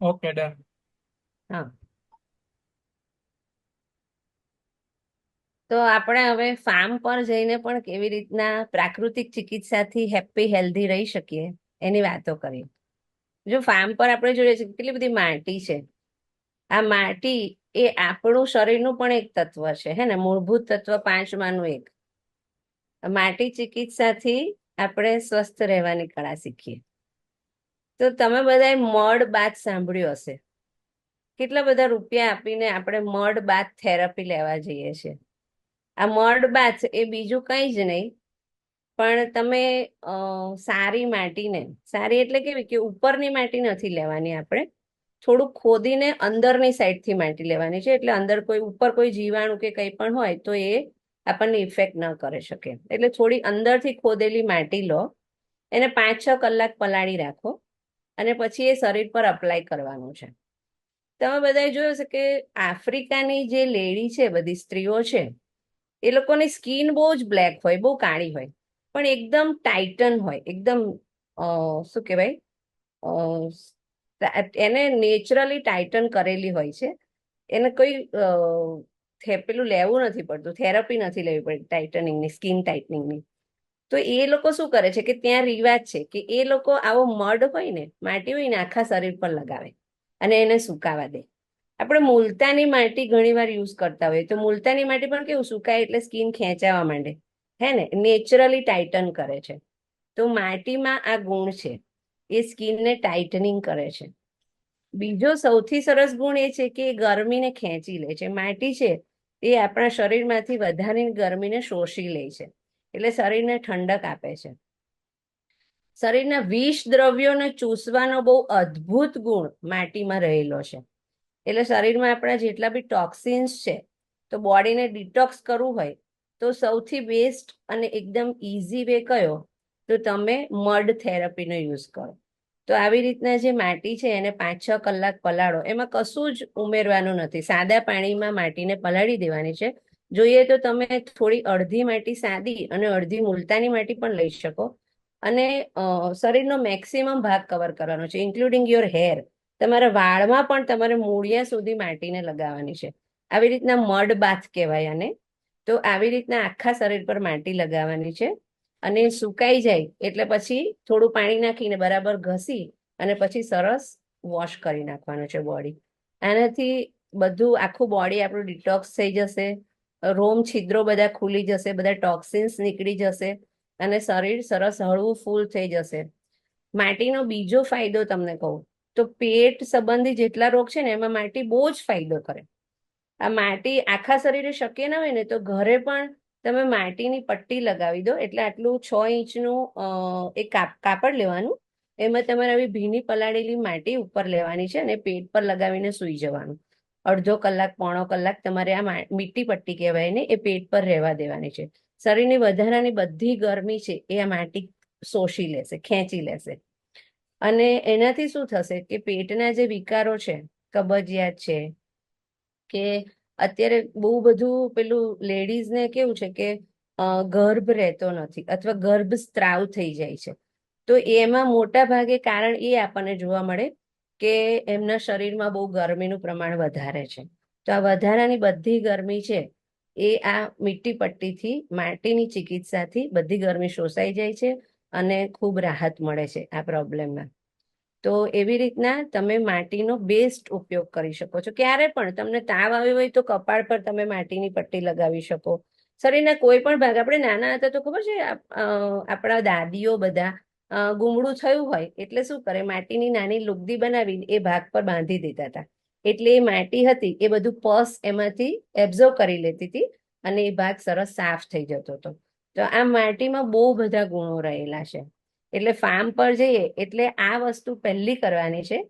Okay done તો આપણે હવે ફાર્મ પર જઈને પણ કેવી રીતના પ્રાકૃતિક ચિકિત્સાથી હેપી હેલ્ધી રહી શકીએ એની વાતો કરીએ. જો ફાર્મ પર આપણે જોઈએ છીએ કેટલી બધી માટી છે. આ માટી એ આપણું શરીરનું પણ એક તત્વ છે, હે ને? મૂળભૂત તત્વ પાંચમાંનું એક. માટી ચિકિત્સાથી આપણે સ્વસ્થ રહેવાની કળા શીખીએ. તો તમે બધાએ મડ બાથ સાંભળ્યું હશે. કેટલા બધા રૂપિયા આપીને આપણે મડ બાથ થેરપી લેવા જઈએ છીએ. આ મડ બાથ એ બીજું કંઈ જ નહીં, પણ તમે સારી માટીને, સારી એટલે કેવી કે ઉપરની માટી નથી લેવાની આપણે, થોડુંક ખોદીને અંદરની સાઈડથી માટી લેવાની છે, એટલે અંદર કોઈ ઉપર કોઈ જીવાણુ કે કંઈ પણ હોય તો એ આપણને ઇફેક્ટ ન કરી શકે. એટલે થોડી અંદરથી ખોદેલી માટી લો, એને પાંચ છ કલાક પલાળી રાખો. અને પછી એ શરીર પર અપ્લાય કરવાનું છે. તમે બધાએ જોયું છે કે આફ્રિકાની જે લેડી છે, બધી સ્ત્રીઓ છે, એ લોકોની સ્કિન બહુ જ બ્લેક હોય, બહુ કાળી હોય, પણ એકદમ ટાઇટન હોય, એકદમ શું કહેવાય? એને નેચરલી ટાઇટન કરેલી હોય છે. એને કોઈ થેપેલું પેલું લેવું નથી પડતું, થેરપી નથી લેવી પડતી, ટાઇટનિંગની, સ્કિન ટાઇટનિંગની. તો એ લોકો શું કરે છે કે ત્યાં રિવાજ છે કે એ લોકો આવો મડ હોય ને માટી હોય ને આખા શરીર પર લગાવે અને એને સુકાવા દે. આપણે મુલતાની માટી ઘણીવાર યુઝ કરતા હોઈએ તો મુલતાની માટી પણ કેવું સુકાય એટલે સ્કિન ખેંચાવા માંડે. હે ને? નેચરલી ટાઇટન કરે છે. તો માટીમાં આ ગુણ છે. એ સ્કિનને ટાઇટનિંગ કરે છે. બીજો સૌથી સરસ ગુણ એ છે કે એ ગરમીને ખેંચી લે છે. માટી છે એ આપણા શરીરમાંથી વધારે ગરમીને શોષી લે છે. એટલે શરીરને ઠંડક આપે છે. શરીરના વિષ દ્રવ્યોને ચૂસવાનો બહુ અદ્ભુત ગુણ માટીમાં રહેલો છે. એટલે શરીરમાં આપણા જેટલા બી ટોક્સિન્સ છે, તો બોડીને ડિટોક્સ કરવું હોય, તો સૌથી બેસ્ટ અને એકદમ ઇઝી વે કયો? તો તમે મડ થેરપીનો યુઝ કરો. તો આવી રીતના જે માટી છે, એને પાંચ છ કલાક પલાળો, એમાં કશું જ ઉમેરવાનું નથી. સાદા પાણીમાં માટીને પલાળી દેવાની છે. જોઈએ તો તમે થોડી અડધી માટી સાદી અને અડધી મુલતાની માટી પણ લઈ શકો. અને શરીરનો મેક્સિમમ ભાગ કવર કરવાનો છે ઇન્ક્લુડિંગ યોર હેર તમારા વાળમાં પણ તમારે મૂળિયા સુધી માટીને લગાવવાની છે. આવી રીતના મડ બાથ કહેવાય આને. તો આવી રીતના આખા શરીર પર માટી લગાવવાની છે. અને સુકાઈ જાય એટલે પછી થોડું પાણી નાખીને બરાબર ઘસી અને પછી સરસ વોશ કરી નાખવાનું છે બોડી આનાથી બધું આખું બોડી આપણું ડિટોક્સ થઈ જશે. રોમ છિદ્રો બધા ખુલી જશે, બધા ટોક્સિન્સ નીકળી જશે અને શરીર સરસ હળવું ફૂલ થઈ જશે. માટીનો બીજો ફાયદો તમને કહું, તો પેટ સંબંધી જેટલા રોગ છે ને, એમાં માટી બહુ જ ફાયદો કરે. આ માટી આખા શરીરે શક્ય ના હોય ને, તો ઘરે પણ તમે માટીની પટ્ટી લગાવી દો, એટલે આટલું છ ઇંચનું એક કાપડ લેવાનું, એમાં તમારે આવી ભીની પલાળેલી માટી ઉપર લેવાની છે અને પેટ પર લગાવીને સૂઈ જવાનું. અડધો કલાક, પોણો કલાક તમારે આ મા- મીઠી પટ્ટી કહેવાય ને, એ પેટ પર રહેવા દેવાની છે. શરીરની વધારાની બધી ગરમી છે, એ આ માટી શોષી લેશે, ખેંચી લેશે. અને એનાથી શું થશે કે પેટના જે વિકારો છે, કબજિયાત છે, કે અત્યારે બહુ બધું પેલું લેડીઝને કેવું છે કે ગર્ભ રહેતો નથી અથવા ગર્ભ સ્ત્રાવ થઈ જાય છે. તો એમાં મોટા ભાગે કારણ એ આપણને જોવા મળે કે એમના શરીરમાં બહુ ગરમીનું પ્રમાણ વધારે છે. તો આ વધારાની બધી ગરમી છે, એ આ મીઠી પટ્ટીથી માટીની ચિકિત્સાથી બધી ગરમી શોષાઈ જાય છે અને ખૂબ રાહત મળે છે આ પ્રોબ્લેમમાં. તો એવી રીતના તમે માટીનો બેસ્ટ ઉપયોગ કરી શકો છો. ક્યારે પણ તમને તાવ આવ્યો હોય તો કપાળ પર તમે માટીની પટ્ટી લગાવી શકો. શરીરના કોઈ પણ ભાગ, આપણે નાના હતા તો ખબર છે આપણા દાદીઓ બધા ગુમડું થયું હોય એટલે શું કરે? માટીની નાની લુગદી બનાવીને એ ભાગ પર બાંધી દેતા હતા. એટલે એ માટી હતી, એ બધું પસ એમાંથી એબ્ઝર્વ કરી લેતી હતી અને એ ભાગ સરસ સાફ થઈ જતો હતો. તો આ માટીમાં બહુ બધા ગુણો રહેલા છે. એટલે ફાર્મ પર જઈએ એટલે આ વસ્તુ પહેલી કરવાની છે.